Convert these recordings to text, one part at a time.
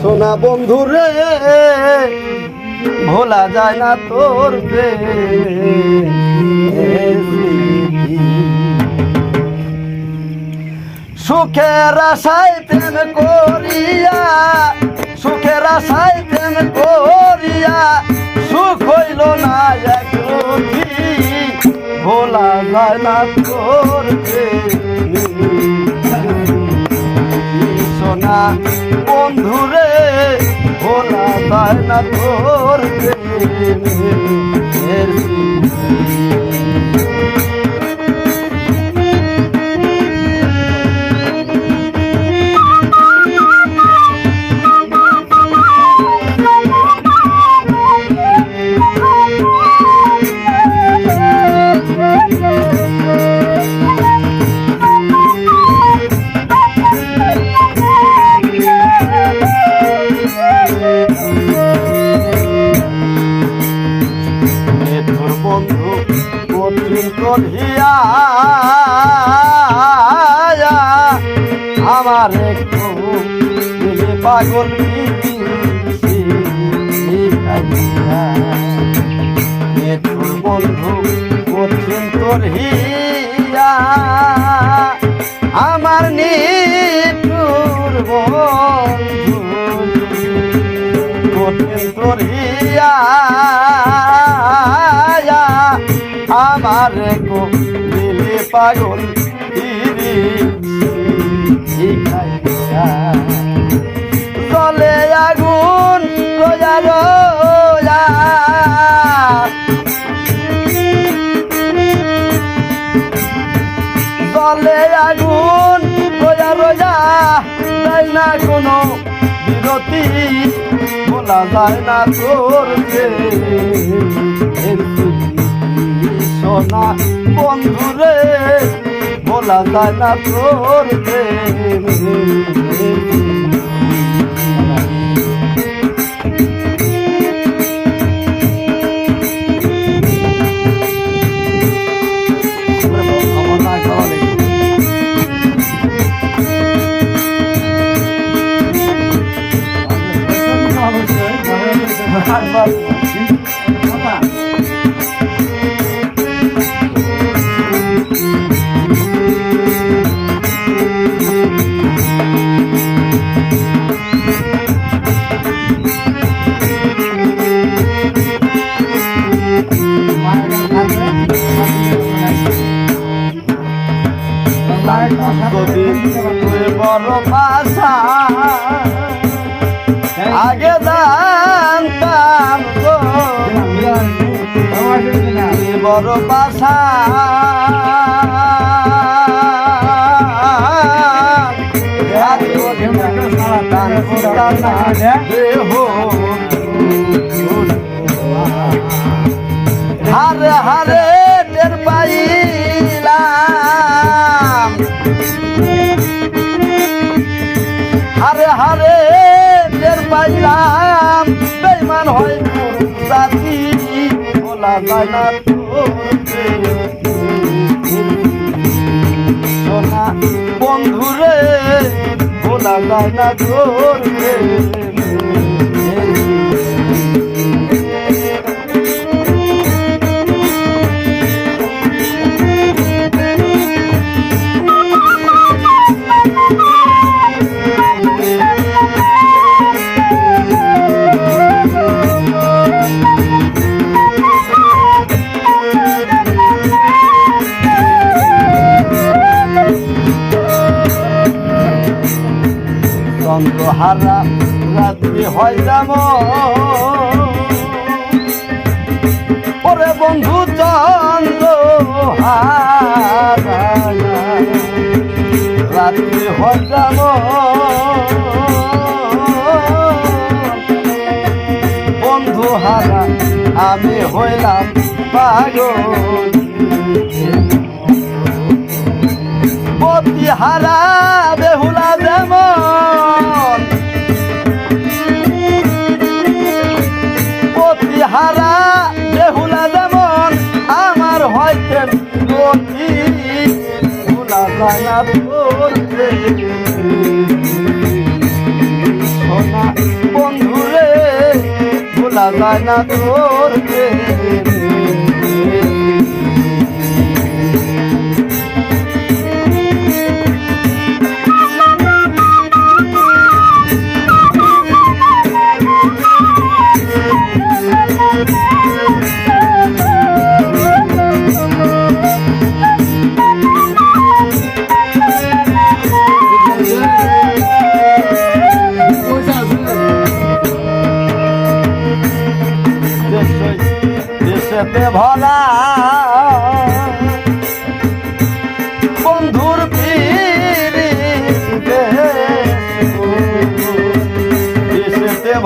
সোনা বন্ধু রে, ভোলা যায় না তোর সুখের আশায় প্রেম করিয়া, সুখের আশায় প্রেম করিয়া না তোর। সোনা বন্ধুরে ভোলা যায় না তোর বন্ধু কঠিন করিয়া আমার নিটুর বন্ধু। কঠিন করিয়া আমার দিলে পাগল দিদি চলে আগুন রোজা রোজা চলে আগুন রোজা রোজা তাই না কোনো বিরতি? বলা যায় না বন্ধুরে বলা যায় না তোর প্রেম। আমার না ভাষা আগে বড় ভাষা হারে হারে হারে হারে টের পাইলাম। বেইমান হয় জাতি। বলা যায় সোনা বন্ধুরে বলা যায় তোর চন্দ্রহারা রাত্রি হয় যেমন ওরে বন্ধু চন্দ্রহারা রাত্রি হয় যেমন বন্ধু হারা, আমি হইলাম পাগল। হারা, বেহুলা যেমন। হারা বেহুলা যেমন, আমার হয়তো ভোলা যায় না তোর সোনা বন্ধুরে, ভোলা যায় না তোর ভরা বন্ধুর পিড়িতে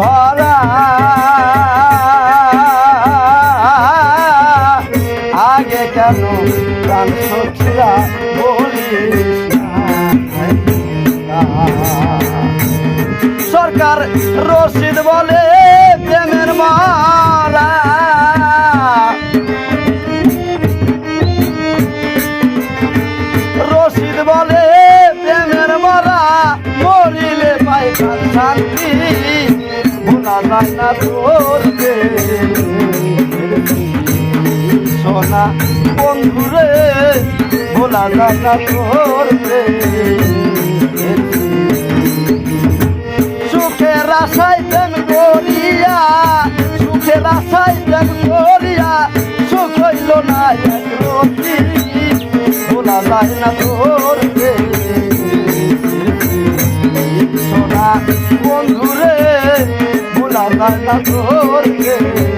ভরা আগে কেন প্রাণ সরকার রশিদ বলে প্রেমের মালা। শান্তি ভোলা যায় না তোর। সোনা বন্ধুরে, ভোলা যায় না তোর। সুখের আশায় প্রেম করিয়া, সুখের আশায় প্রেম করিয়া, সুখ হইল ভোলা যায় তোর ভোলা যায়